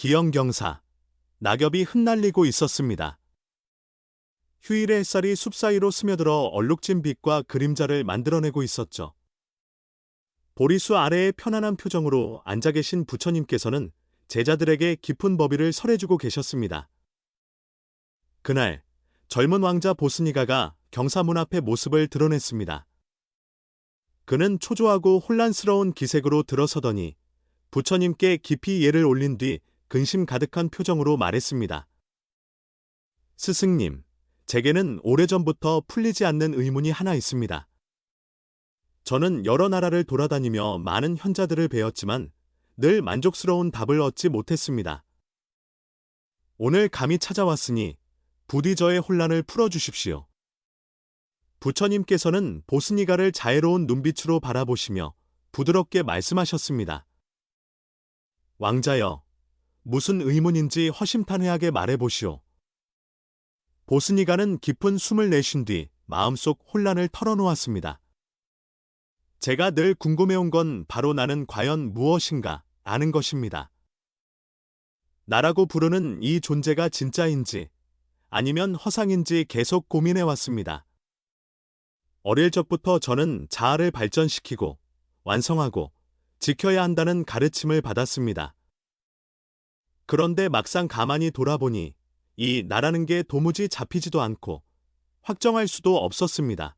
기영경사. 낙엽이 흩날리고 있었습니다. 휴일의 햇살이 숲 사이로 스며들어 얼룩진 빛과 그림자를 만들어내고 있었죠. 보리수 아래의 편안한 표정으로 앉아 계신 부처님께서는 제자들에게 깊은 법의를 설해주고 계셨습니다. 그날 젊은 왕자 보스니가가 경사문 앞에 모습을 드러냈습니다. 그는 초조하고 혼란스러운 기색으로 들어서더니 부처님께 깊이 예를 올린 뒤 근심 가득한 표정으로 말했습니다. 스승님, 제게는 오래전부터 풀리지 않는 의문이 하나 있습니다. 저는 여러 나라를 돌아다니며 많은 현자들을 배웠지만 늘 만족스러운 답을 얻지 못했습니다. 오늘 감히 찾아왔으니 부디 저의 혼란을 풀어주십시오. 부처님께서는 보스니가를 자애로운 눈빛으로 바라보시며 부드럽게 말씀하셨습니다. 왕자여, 무슨 의문인지 허심탄회하게 말해보시오. 보스니가는 깊은 숨을 내쉰 뒤 마음속 혼란을 털어놓았습니다. 제가 늘 궁금해온 건 바로 나는 과연 무엇인가 아는 것입니다. 나라고 부르는 이 존재가 진짜인지 아니면 허상인지 계속 고민해왔습니다. 어릴 적부터 저는 자아를 발전시키고 완성하고 지켜야 한다는 가르침을 받았습니다. 그런데 막상 가만히 돌아보니 이 나라는 게 도무지 잡히지도 않고 확정할 수도 없었습니다.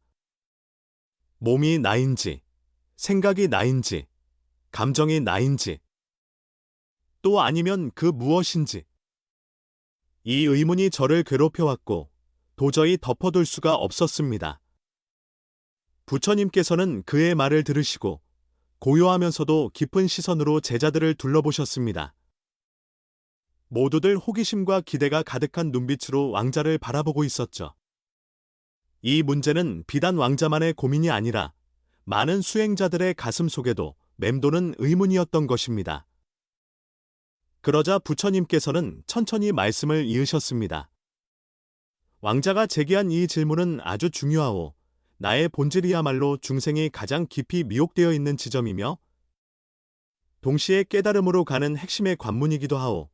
몸이 나인지, 생각이 나인지, 감정이 나인지, 또 아니면 그 무엇인지. 이 의문이 저를 괴롭혀왔고 도저히 덮어둘 수가 없었습니다. 부처님께서는 그의 말을 들으시고 고요하면서도 깊은 시선으로 제자들을 둘러보셨습니다. 모두들 호기심과 기대가 가득한 눈빛으로 왕자를 바라보고 있었죠. 이 문제는 비단 왕자만의 고민이 아니라 많은 수행자들의 가슴 속에도 맴도는 의문이었던 것입니다. 그러자 부처님께서는 천천히 말씀을 이으셨습니다. 왕자가 제기한 이 질문은 아주 중요하오. 나의 본질이야말로 중생이 가장 깊이 미혹되어 있는 지점이며 동시에 깨달음으로 가는 핵심의 관문이기도 하오.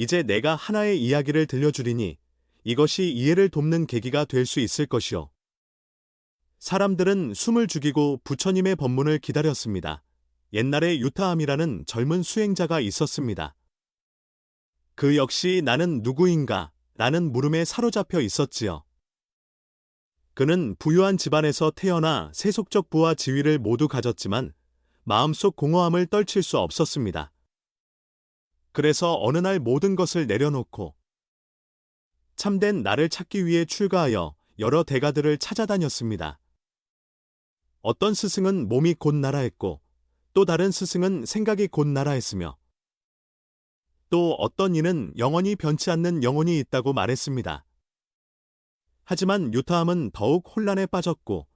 이제 내가 하나의 이야기를 들려주리니 이것이 이해를 돕는 계기가 될 수 있을 것이오. 사람들은 숨을 죽이고 부처님의 법문을 기다렸습니다. 옛날에 유타함이라는 젊은 수행자가 있었습니다. 그 역시 나는 누구인가? 라는 물음에 사로잡혀 있었지요. 그는 부유한 집안에서 태어나 세속적 부와 지위를 모두 가졌지만 마음속 공허함을 떨칠 수 없었습니다. 그래서 어느 날 모든 것을 내려놓고 참된 나를 찾기 위해 출가하여 여러 대가들을 찾아다녔습니다. 어떤 스승은 몸이 곧 나라했고 또 다른 스승은 생각이 곧 나라했으며 또 어떤 이는 영원히 변치 않는 영혼이 있다고 말했습니다. 하지만 유타함은 더욱 혼란에 빠졌고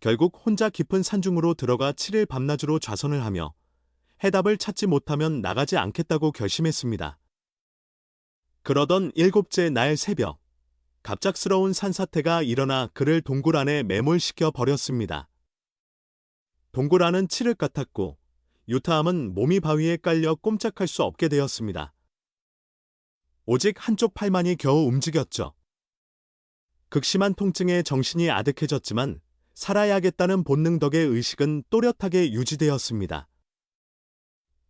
결국 혼자 깊은 산중으로 들어가 7일 밤낮으로 좌선을 하며 해답을 찾지 못하면 나가지 않겠다고 결심했습니다. 그러던 일곱째 날 새벽, 갑작스러운 산사태가 일어나 그를 동굴 안에 매몰시켜 버렸습니다. 동굴 안은 칠흑 같았고 유타함은 몸이 바위에 깔려 꼼짝할 수 없게 되었습니다. 오직 한쪽 팔만이 겨우 움직였죠. 극심한 통증에 정신이 아득해졌지만 살아야겠다는 본능 덕의 의식은 또렷하게 유지되었습니다.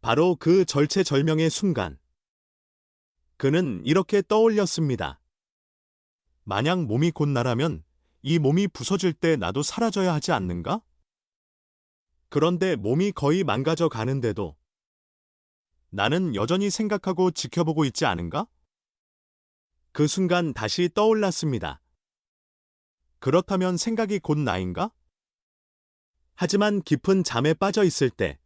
바로 그 절체절명의 순간. 그는 이렇게 떠올렸습니다. 만약 몸이 곧 나라면 이 몸이 부서질 때 나도 사라져야 하지 않는가? 그런데 몸이 거의 망가져 가는데도 나는 여전히 생각하고 지켜보고 있지 않은가? 그 순간 다시 떠올랐습니다. 그렇다면 생각이 곧 나인가? 하지만 깊은 잠에 빠져 있을 때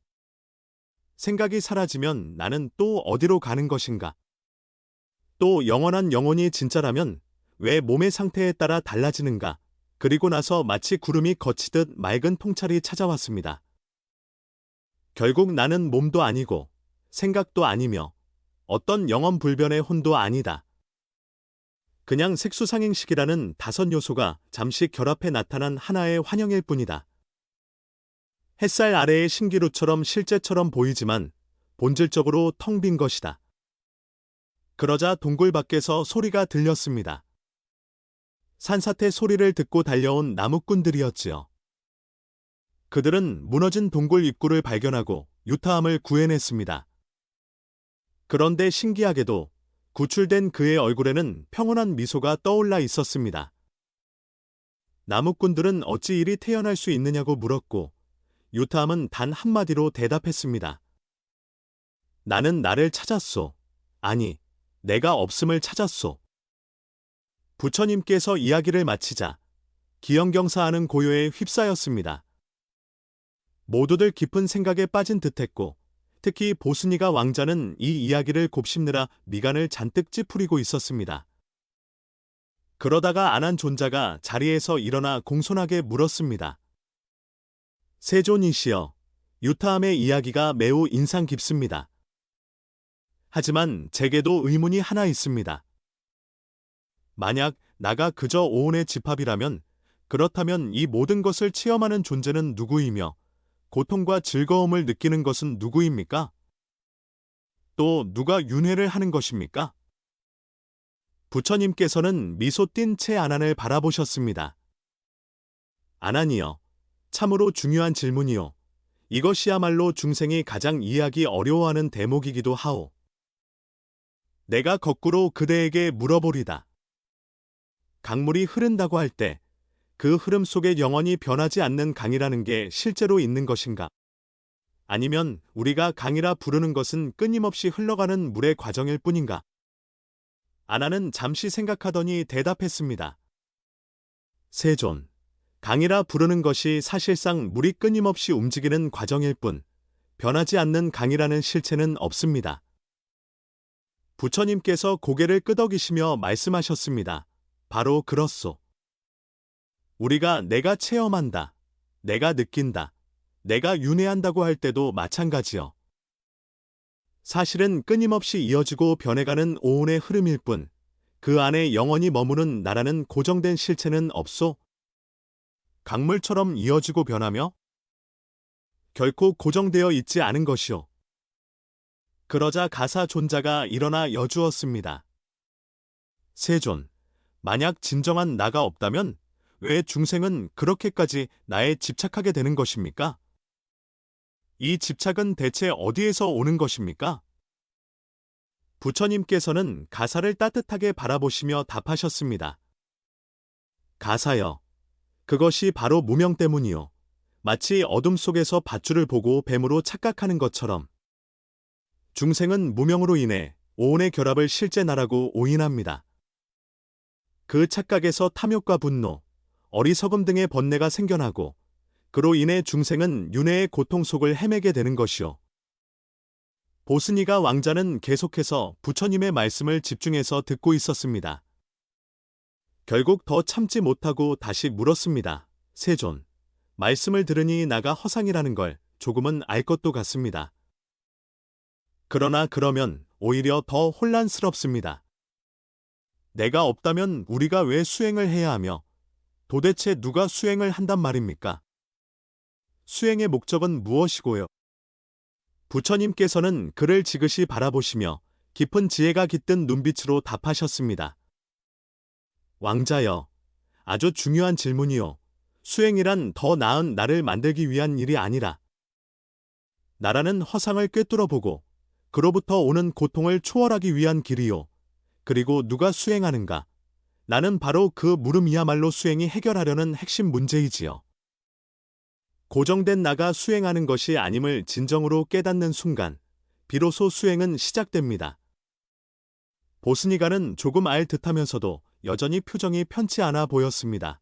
생각이 사라지면 나는 또 어디로 가는 것인가? 또 영원한 영혼이 진짜라면 왜 몸의 상태에 따라 달라지는가? 그리고 나서 마치 구름이 거치듯 맑은 통찰이 찾아왔습니다. 결국 나는 몸도 아니고 생각도 아니며 어떤 영원 불변의 혼도 아니다. 그냥 색수상행식이라는 다섯 요소가 잠시 결합해 나타난 하나의 환영일 뿐이다. 햇살 아래의 신기루처럼 실제처럼 보이지만 본질적으로 텅 빈 것이다. 그러자 동굴 밖에서 소리가 들렸습니다. 산사태 소리를 듣고 달려온 나무꾼들이었지요. 그들은 무너진 동굴 입구를 발견하고 유타함을 구해냈습니다. 그런데 신기하게도 구출된 그의 얼굴에는 평온한 미소가 떠올라 있었습니다. 나무꾼들은 어찌 이리 태어날 수 있느냐고 물었고 유타함은 단 한마디로 대답했습니다. 나는 나를 찾았소. 아니, 내가 없음을 찾았소. 부처님께서 이야기를 마치자 기영경사하는 고요에 휩싸였습니다. 모두들 깊은 생각에 빠진 듯했고 특히 보순이가 왕자는 이 이야기를 곱씹느라 미간을 잔뜩 찌푸리고 있었습니다. 그러다가 안한 존자가 자리에서 일어나 공손하게 물었습니다. 세존이시여, 유타함의 이야기가 매우 인상 깊습니다. 하지만 제게도 의문이 하나 있습니다. 만약 나가 그저 오온의 집합이라면 그렇다면 이 모든 것을 체험하는 존재는 누구이며 고통과 즐거움을 느끼는 것은 누구입니까? 또 누가 윤회를 하는 것입니까? 부처님께서는 미소 띤 채 아난을 바라보셨습니다. 아난이여, 참으로 중요한 질문이요. 이것이야말로 중생이 가장 이해하기 어려워하는 대목이기도 하오. 내가 거꾸로 그대에게 물어보리다. 강물이 흐른다고 할 때 그 흐름 속에 영원히 변하지 않는 강이라는 게 실제로 있는 것인가? 아니면 우리가 강이라 부르는 것은 끊임없이 흘러가는 물의 과정일 뿐인가? 아나는 잠시 생각하더니 대답했습니다. 세존, 강이라 부르는 것이 사실상 물이 끊임없이 움직이는 과정일 뿐, 변하지 않는 강이라는 실체는 없습니다. 부처님께서 고개를 끄덕이시며 말씀하셨습니다. 바로 그렇소. 우리가 내가 체험한다, 내가 느낀다, 내가 윤회한다고 할 때도 마찬가지요. 사실은 끊임없이 이어지고 변해가는 오온의 흐름일 뿐, 그 안에 영원히 머무는 나라는 고정된 실체는 없소? 강물처럼 이어지고 변하며 결코 고정되어 있지 않은 것이오. 그러자 가사 존자가 일어나 여주었습니다. 세존, 만약 진정한 나가 없다면 왜 중생은 그렇게까지 나에 집착하게 되는 것입니까? 이 집착은 대체 어디에서 오는 것입니까? 부처님께서는 가사를 따뜻하게 바라보시며 답하셨습니다. 가사여, 그것이 바로 무명 때문이요. 마치 어둠 속에서 밧줄을 보고 뱀으로 착각하는 것처럼. 중생은 무명으로 인해 오온의 결합을 실제 나라고 오인합니다. 그 착각에서 탐욕과 분노, 어리석음 등의 번뇌가 생겨나고 그로 인해 중생은 윤회의 고통 속을 헤매게 되는 것이요. 보스니가 왕자는 계속해서 부처님의 말씀을 집중해서 듣고 있었습니다. 결국 더 참지 못하고 다시 물었습니다. 세존, 말씀을 들으니 나가 허상이라는 걸 조금은 알 것도 같습니다. 그러나 그러면 오히려 더 혼란스럽습니다. 내가 없다면 우리가 왜 수행을 해야 하며 도대체 누가 수행을 한단 말입니까? 수행의 목적은 무엇이고요? 부처님께서는 그를 지그시 바라보시며 깊은 지혜가 깃든 눈빛으로 답하셨습니다. 왕자여, 아주 중요한 질문이요. 수행이란 더 나은 나를 만들기 위한 일이 아니라 나라는 허상을 꿰뚫어 보고 그로부터 오는 고통을 초월하기 위한 길이요. 그리고 누가 수행하는가? 나는 바로 그 물음이야말로 수행이 해결하려는 핵심 문제이지요. 고정된 나가 수행하는 것이 아님을 진정으로 깨닫는 순간, 비로소 수행은 시작됩니다. 보스니가는 조금 알 듯하면서도 여전히 표정이 편치 않아 보였습니다.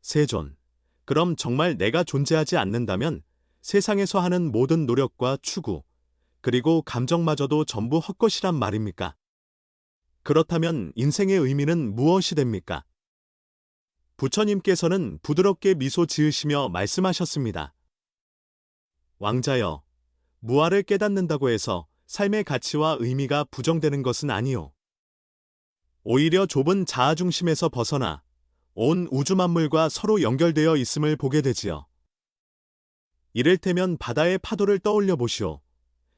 세존, 그럼 정말 내가 존재하지 않는다면 세상에서 하는 모든 노력과 추구, 그리고 감정마저도 전부 헛것이란 말입니까? 그렇다면 인생의 의미는 무엇이 됩니까? 부처님께서는 부드럽게 미소 지으시며 말씀하셨습니다. 왕자여, 무아를 깨닫는다고 해서 삶의 가치와 의미가 부정되는 것은 아니오. 오히려 좁은 자아 중심에서 벗어나 온 우주 만물과 서로 연결되어 있음을 보게 되지요. 이를테면 바다의 파도를 떠올려 보시오.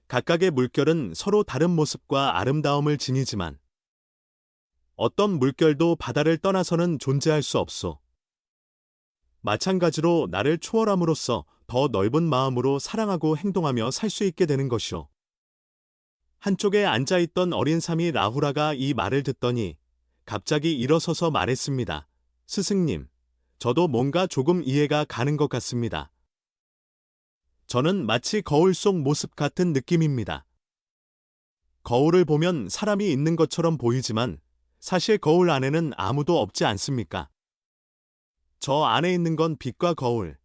각각의 물결은 서로 다른 모습과 아름다움을 지니지만 어떤 물결도 바다를 떠나서는 존재할 수 없소. 마찬가지로 나를 초월함으로써 더 넓은 마음으로 사랑하고 행동하며 살 수 있게 되는 것이오. 한쪽에 앉아있던 어린 삼이 라후라가 이 말을 듣더니 갑자기 일어서서 말했습니다. 스승님, 저도 뭔가 조금 이해가 가는 것 같습니다. 저는 마치 거울 속 모습 같은 느낌입니다. 거울을 보면 사람이 있는 것처럼 보이지만 사실 거울 안에는 아무도 없지 않습니까? 저 안에 있는 건 빛과 거울.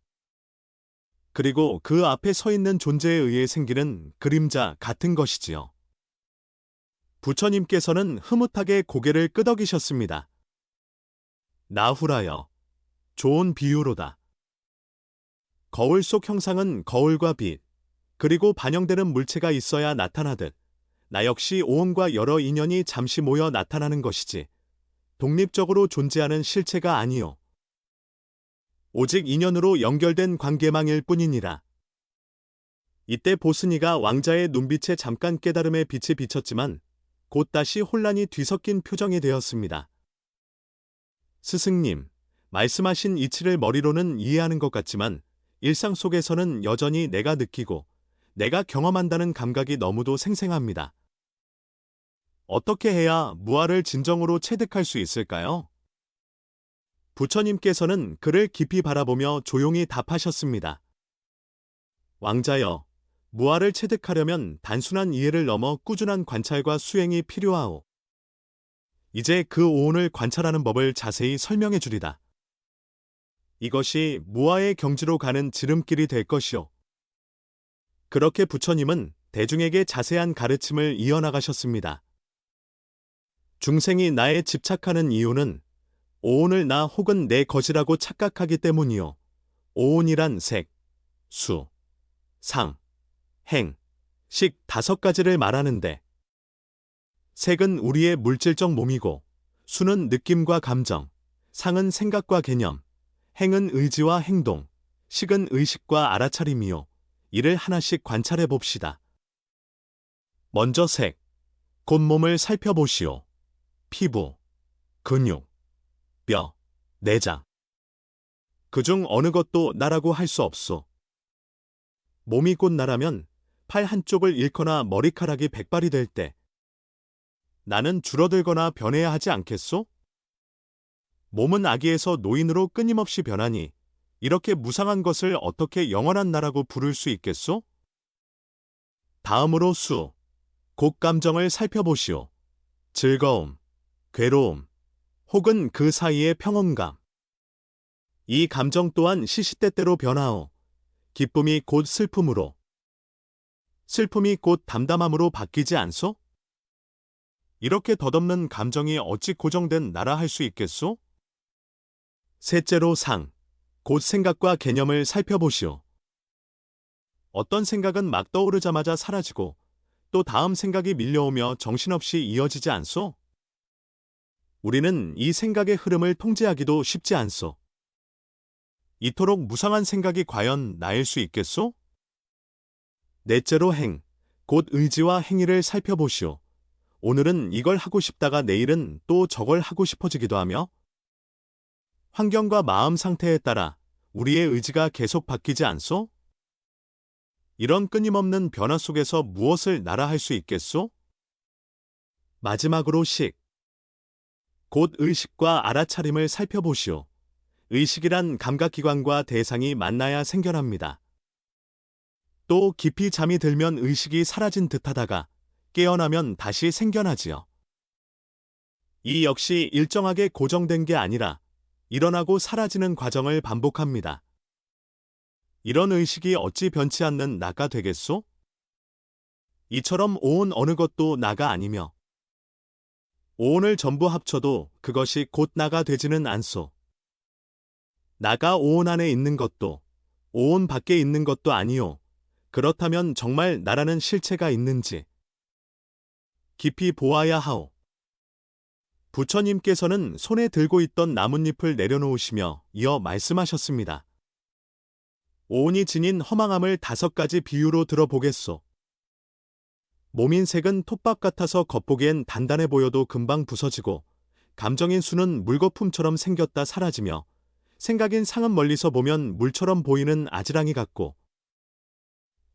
그리고 그 앞에 서 있는 존재에 의해 생기는 그림자 같은 것이지요. 부처님께서는 흐뭇하게 고개를 끄덕이셨습니다. 나후라여. 좋은 비유로다. 거울 속 형상은 거울과 빛, 그리고 반영되는 물체가 있어야 나타나듯, 나 역시 오온과 여러 인연이 잠시 모여 나타나는 것이지, 독립적으로 존재하는 실체가 아니요. 오직 인연으로 연결된 관계망일 뿐이니라. 이때 보스니가 왕자의 눈빛에 잠깐 깨달음의 빛이 비쳤지만 곧 다시 혼란이 뒤섞인 표정이 되었습니다. 스승님, 말씀하신 이치를 머리로는 이해하는 것 같지만 일상 속에서는 여전히 내가 느끼고 내가 경험한다는 감각이 너무도 생생합니다. 어떻게 해야 무아를 진정으로 체득할 수 있을까요? 부처님께서는 그를 깊이 바라보며 조용히 답하셨습니다. 왕자여, 무아를 체득하려면 단순한 이해를 넘어 꾸준한 관찰과 수행이 필요하오. 이제 그 오온을 관찰하는 법을 자세히 설명해 주리다. 이것이 무아의 경지로 가는 지름길이 될 것이오. 그렇게 부처님은 대중에게 자세한 가르침을 이어나가셨습니다. 중생이 나에 집착하는 이유는 오온을 나 혹은 내 것이라고 착각하기 때문이요. 오온이란 색, 수, 상, 행, 식 다섯 가지를 말하는데 색은 우리의 물질적 몸이고 수는 느낌과 감정, 상은 생각과 개념, 행은 의지와 행동, 식은 의식과 알아차림이요. 이를 하나씩 관찰해 봅시다. 먼저 색, 곧 몸을 살펴보시오. 피부, 근육, 뼈, 내장. 그중 어느 것도 나라고 할 수 없소. 몸이 곧 나라면 팔 한쪽을 잃거나 머리카락이 백발이 될 때 나는 줄어들거나 변해야 하지 않겠소? 몸은 아기에서 노인으로 끊임없이 변하니 이렇게 무상한 것을 어떻게 영원한 나라고 부를 수 있겠소? 다음으로 수, 곡 감정을 살펴보시오. 즐거움, 괴로움, 혹은 그 사이의 평온감. 이 감정 또한 시시때때로 변하오. 기쁨이 곧 슬픔으로, 슬픔이 곧 담담함으로 바뀌지 않소? 이렇게 덧없는 감정이 어찌 고정된 나라 할 수 있겠소? 셋째로 상, 곧 생각과 개념을 살펴보시오. 어떤 생각은 막 떠오르자마자 사라지고 또 다음 생각이 밀려오며 정신없이 이어지지 않소? 우리는 이 생각의 흐름을 통제하기도 쉽지 않소. 이토록 무상한 생각이 과연 나일 수 있겠소? 넷째로 행, 곧 의지와 행위를 살펴보시오. 오늘은 이걸 하고 싶다가 내일은 또 저걸 하고 싶어지기도 하며 환경과 마음 상태에 따라 우리의 의지가 계속 바뀌지 않소? 이런 끊임없는 변화 속에서 무엇을 나라 할 수 있겠소? 마지막으로 식, 곧 의식과 알아차림을 살펴보시오. 의식이란 감각기관과 대상이 만나야 생겨납니다. 또 깊이 잠이 들면 의식이 사라진 듯하다가 깨어나면 다시 생겨나지요. 이 역시 일정하게 고정된 게 아니라 일어나고 사라지는 과정을 반복합니다. 이런 의식이 어찌 변치 않는 나가 되겠소? 이처럼 온 어느 것도 나가 아니며 오온을 전부 합쳐도 그것이 곧 나가 되지는 않소. 나가 오온 안에 있는 것도 오온 밖에 있는 것도 아니요. 그렇다면 정말 나라는 실체가 있는지 깊이 보아야 하오. 부처님께서는 손에 들고 있던 나뭇잎을 내려놓으시며 이어 말씀하셨습니다. 오온이 지닌 허망함을 다섯 가지 비유로 들어보겠소. 몸인색은 톱밥 같아서 겉보기엔 단단해 보여도 금방 부서지고 감정인 수는 물거품처럼 생겼다 사라지며 생각인 상은 멀리서 보면 물처럼 보이는 아지랑이 같고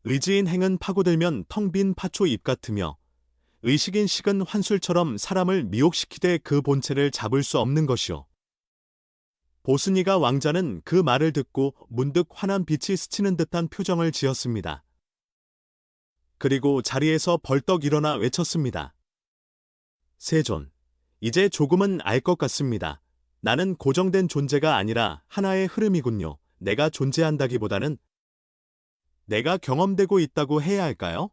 의지인 행은 파고들면 텅 빈 파초 잎 같으며 의식인 식은 환술처럼 사람을 미혹시키되 그 본체를 잡을 수 없는 것이오. 보스니가 왕자는 그 말을 듣고 문득 환한 빛이 스치는 듯한 표정을 지었습니다. 그리고 자리에서 벌떡 일어나 외쳤습니다. 세존, 이제 조금은 알 것 같습니다. 나는 고정된 존재가 아니라 하나의 흐름이군요. 내가 존재한다기보다는 내가 경험되고 있다고 해야 할까요?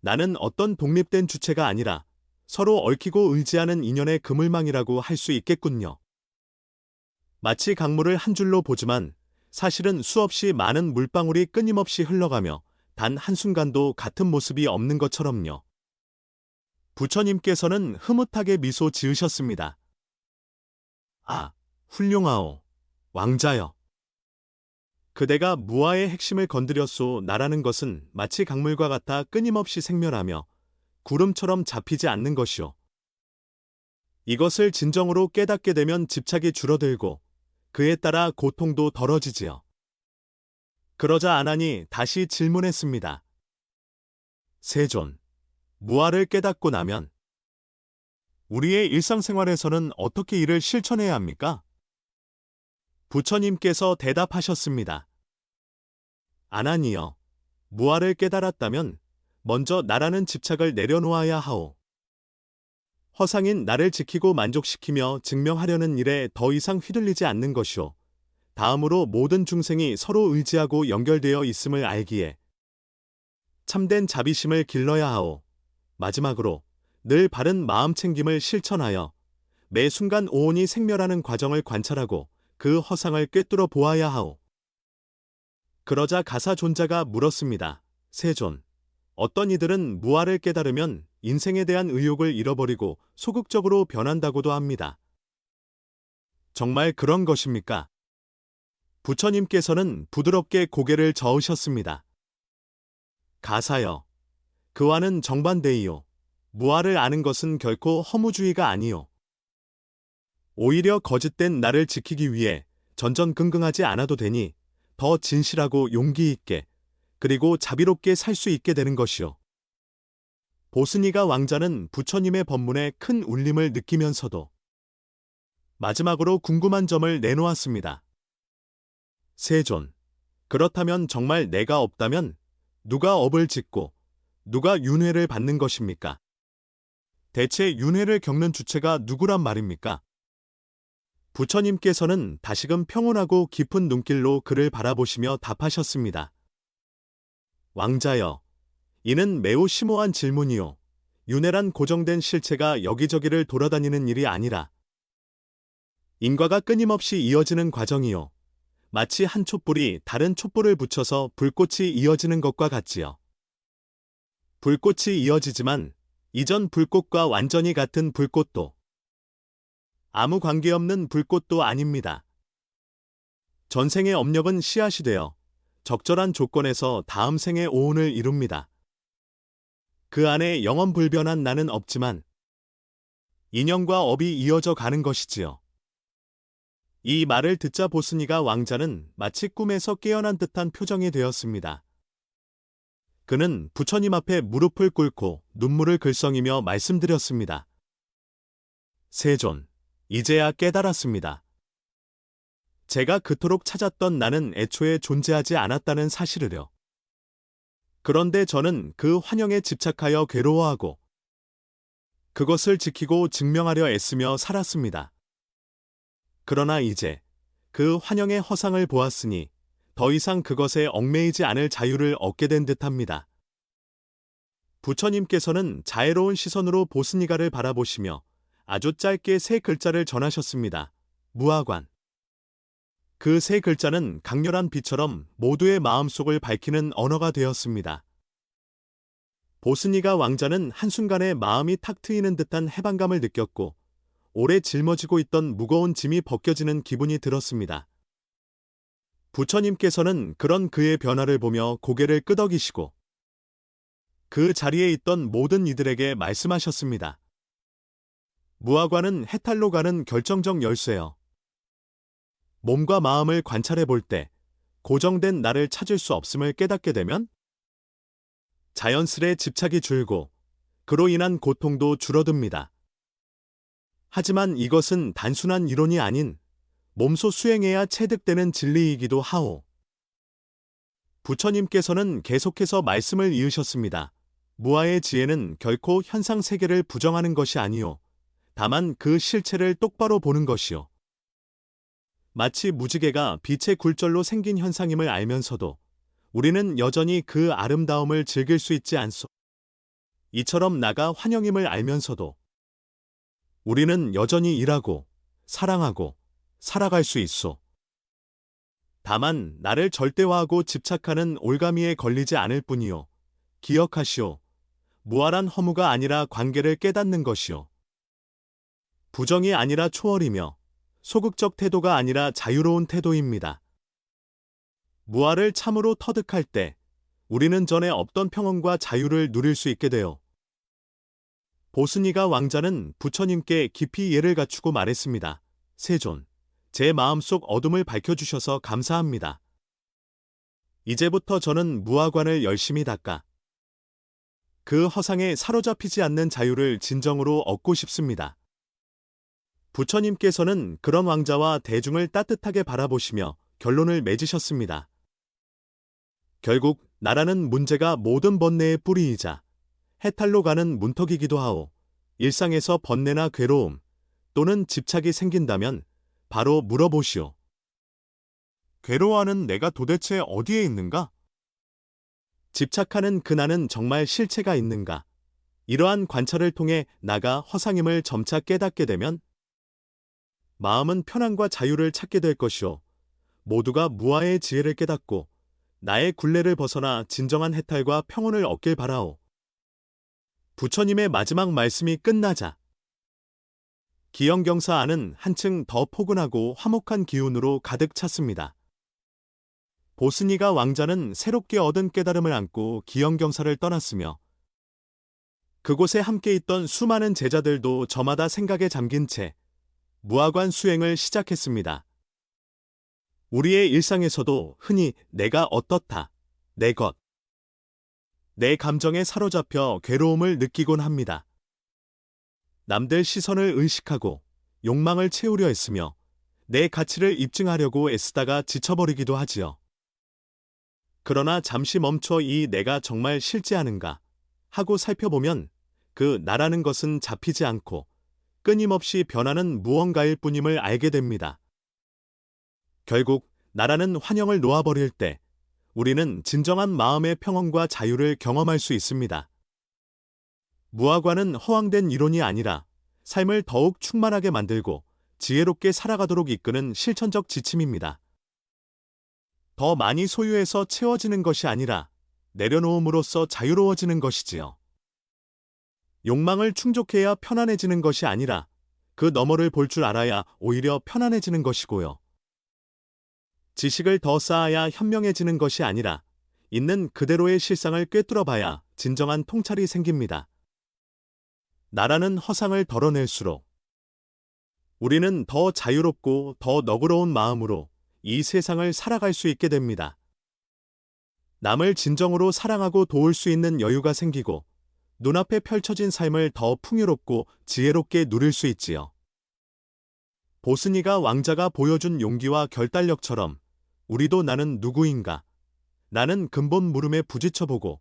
나는 어떤 독립된 주체가 아니라 서로 얽히고 의지하는 인연의 그물망이라고 할 수 있겠군요. 마치 강물을 한 줄로 보지만 사실은 수없이 많은 물방울이 끊임없이 흘러가며 단 한순간도 같은 모습이 없는 것처럼요. 부처님께서는 흐뭇하게 미소 지으셨습니다. 아, 훌륭하오. 왕자여. 그대가 무아의 핵심을 건드렸소 나라는 것은 마치 강물과 같아 끊임없이 생멸하며 구름처럼 잡히지 않는 것이오. 이것을 진정으로 깨닫게 되면 집착이 줄어들고 그에 따라 고통도 덜어지지요. 그러자 아난이 다시 질문했습니다. 세존, 무아를 깨닫고 나면 우리의 일상생활에서는 어떻게 이를 실천해야 합니까? 부처님께서 대답하셨습니다. 아나니여, 무아를 깨달았다면 먼저 나라는 집착을 내려놓아야 하오. 허상인 나를 지키고 만족시키며 증명하려는 일에 더 이상 휘둘리지 않는 것이오. 다음으로 모든 중생이 서로 의지하고 연결되어 있음을 알기에 참된 자비심을 길러야 하오. 마지막으로 늘 바른 마음 챙김을 실천하여 매 순간 오온이 생멸하는 과정을 관찰하고 그 허상을 꿰뚫어 보아야 하오. 그러자 가사 존자가 물었습니다. 세존. 어떤 이들은 무아를 깨달으면 인생에 대한 의욕을 잃어버리고 소극적으로 변한다고도 합니다. 정말 그런 것입니까? 부처님께서는 부드럽게 고개를 저으셨습니다. 가사여. 그와는 정반대이요. 무아를 아는 것은 결코 허무주의가 아니요. 오히려 거짓된 나를 지키기 위해 전전긍긍하지 않아도 되니 더 진실하고 용기 있게 그리고 자비롭게 살 수 있게 되는 것이요. 보스니가 왕자는 부처님의 법문에 큰 울림을 느끼면서도 마지막으로 궁금한 점을 내놓았습니다. 세존. 그렇다면 정말 내가 없다면 누가 업을 짓고 누가 윤회를 받는 것입니까? 대체 윤회를 겪는 주체가 누구란 말입니까? 부처님께서는 다시금 평온하고 깊은 눈길로 그를 바라보시며 답하셨습니다. 왕자여, 이는 매우 심오한 질문이요. 윤회란 고정된 실체가 여기저기를 돌아다니는 일이 아니라 인과가 끊임없이 이어지는 과정이요. 마치 한 촛불이 다른 촛불을 붙여서 불꽃이 이어지는 것과 같지요. 불꽃이 이어지지만 이전 불꽃과 완전히 같은 불꽃도 아무 관계없는 불꽃도 아닙니다. 전생의 업력은 씨앗이 되어 적절한 조건에서 다음 생의 오온을 이룹니다. 그 안에 영원 불변한 나는 없지만 인연과 업이 이어져 가는 것이지요. 이 말을 듣자 보스니가 왕자는 마치 꿈에서 깨어난 듯한 표정이 되었습니다. 그는 부처님 앞에 무릎을 꿇고 눈물을 글썽이며 말씀드렸습니다. 세존, 이제야 깨달았습니다. 제가 그토록 찾았던 나는 애초에 존재하지 않았다는 사실을요. 그런데 저는 그 환영에 집착하여 괴로워하고 그것을 지키고 증명하려 애쓰며 살았습니다. 그러나 이제 그 환영의 허상을 보았으니 더 이상 그것에 얽매이지 않을 자유를 얻게 된 듯합니다. 부처님께서는 자애로운 시선으로 보스니가를 바라보시며 아주 짧게 세 글자를 전하셨습니다. 무화관. 그 세 글자는 강렬한 빛처럼 모두의 마음속을 밝히는 언어가 되었습니다. 보스니가 왕자는 한순간에 마음이 탁 트이는 듯한 해방감을 느꼈고 오래 짊어지고 있던 무거운 짐이 벗겨지는 기분이 들었습니다. 부처님께서는 그런 그의 변화를 보며 고개를 끄덕이시고 그 자리에 있던 모든 이들에게 말씀하셨습니다. 무화과는 해탈로 가는 결정적 열쇠요. 몸과 마음을 관찰해 볼 때 고정된 나를 찾을 수 없음을 깨닫게 되면 자연스레 집착이 줄고 그로 인한 고통도 줄어듭니다. 하지만 이것은 단순한 이론이 아닌 몸소 수행해야 체득되는 진리이기도 하오. 부처님께서는 계속해서 말씀을 이으셨습니다. 무아의 지혜는 결코 현상 세계를 부정하는 것이 아니요. 다만 그 실체를 똑바로 보는 것이요. 마치 무지개가 빛의 굴절로 생긴 현상임을 알면서도 우리는 여전히 그 아름다움을 즐길 수 있지 않소. 이처럼 나가 환영임을 알면서도 우리는 여전히 일하고 사랑하고 살아갈 수 있소. 다만 나를 절대화하고 집착하는 올가미에 걸리지 않을 뿐이요. 기억하시오. 무활한 허무가 아니라 관계를 깨닫는 것이요. 부정이 아니라 초월이며 소극적 태도가 아니라 자유로운 태도입니다. 무아를 참으로 터득할 때 우리는 전에 없던 평온과 자유를 누릴 수 있게 돼요. 보스니가 왕자는 부처님께 깊이 예를 갖추고 말했습니다. 세존, 제 마음속 어둠을 밝혀주셔서 감사합니다. 이제부터 저는 무화관을 열심히 닦아 그 허상에 사로잡히지 않는 자유를 진정으로 얻고 싶습니다. 부처님께서는 그런 왕자와 대중을 따뜻하게 바라보시며 결론을 맺으셨습니다. 결국 나라는 문제가 모든 번뇌의 뿌리이자 해탈로 가는 문턱이기도 하오. 일상에서 번뇌나 괴로움 또는 집착이 생긴다면 바로 물어보시오. 괴로워하는 내가 도대체 어디에 있는가? 집착하는 그 나는 정말 실체가 있는가? 이러한 관찰을 통해 나가 허상임을 점차 깨닫게 되면 마음은 편안과 자유를 찾게 될 것이요. 모두가 무아의 지혜를 깨닫고 나의 굴레를 벗어나 진정한 해탈과 평온을 얻길 바라오. 부처님의 마지막 말씀이 끝나자 기영경사 안은 한층 더 포근하고 화목한 기운으로 가득 찼습니다. 보스니가 왕자는 새롭게 얻은 깨달음을 안고 기영경사를 떠났으며 그곳에 함께 있던 수많은 제자들도 저마다 생각에 잠긴 채 무화관 수행을 시작했습니다. 우리의 일상에서도 흔히 내가 어떻다, 내 것, 내 감정에 사로잡혀 괴로움을 느끼곤 합니다. 남들 시선을 의식하고 욕망을 채우려 했으며 내 가치를 입증하려고 애쓰다가 지쳐버리기도 하지요. 그러나 잠시 멈춰 이 내가 정말 실제하는가 하고 살펴보면 그 나라는 것은 잡히지 않고 끊임없이 변하는 무언가일 뿐임을 알게 됩니다. 결국 나라는 환영을 놓아버릴 때 우리는 진정한 마음의 평온과 자유를 경험할 수 있습니다. 무화과는 허황된 이론이 아니라 삶을 더욱 충만하게 만들고 지혜롭게 살아가도록 이끄는 실천적 지침입니다. 더 많이 소유해서 채워지는 것이 아니라 내려놓음으로써 자유로워지는 것이지요. 욕망을 충족해야 편안해지는 것이 아니라 그 너머를 볼 줄 알아야 오히려 편안해지는 것이고요. 지식을 더 쌓아야 현명해지는 것이 아니라 있는 그대로의 실상을 꿰뚫어 봐야 진정한 통찰이 생깁니다. 나라는 허상을 덜어낼수록 우리는 더 자유롭고 더 너그러운 마음으로 이 세상을 살아갈 수 있게 됩니다. 남을 진정으로 사랑하고 도울 수 있는 여유가 생기고 눈앞에 펼쳐진 삶을 더 풍요롭고 지혜롭게 누릴 수 있지요. 보스니가 왕자가 보여준 용기와 결단력처럼 우리도 나는 누구인가? 나는 근본 물음에 부딪혀보고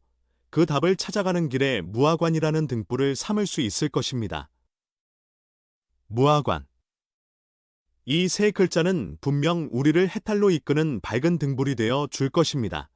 그 답을 찾아가는 길에 무화관이라는 등불을 삼을 수 있을 것입니다. 무화관. 이 세 글자는 분명 우리를 해탈로 이끄는 밝은 등불이 되어 줄 것입니다.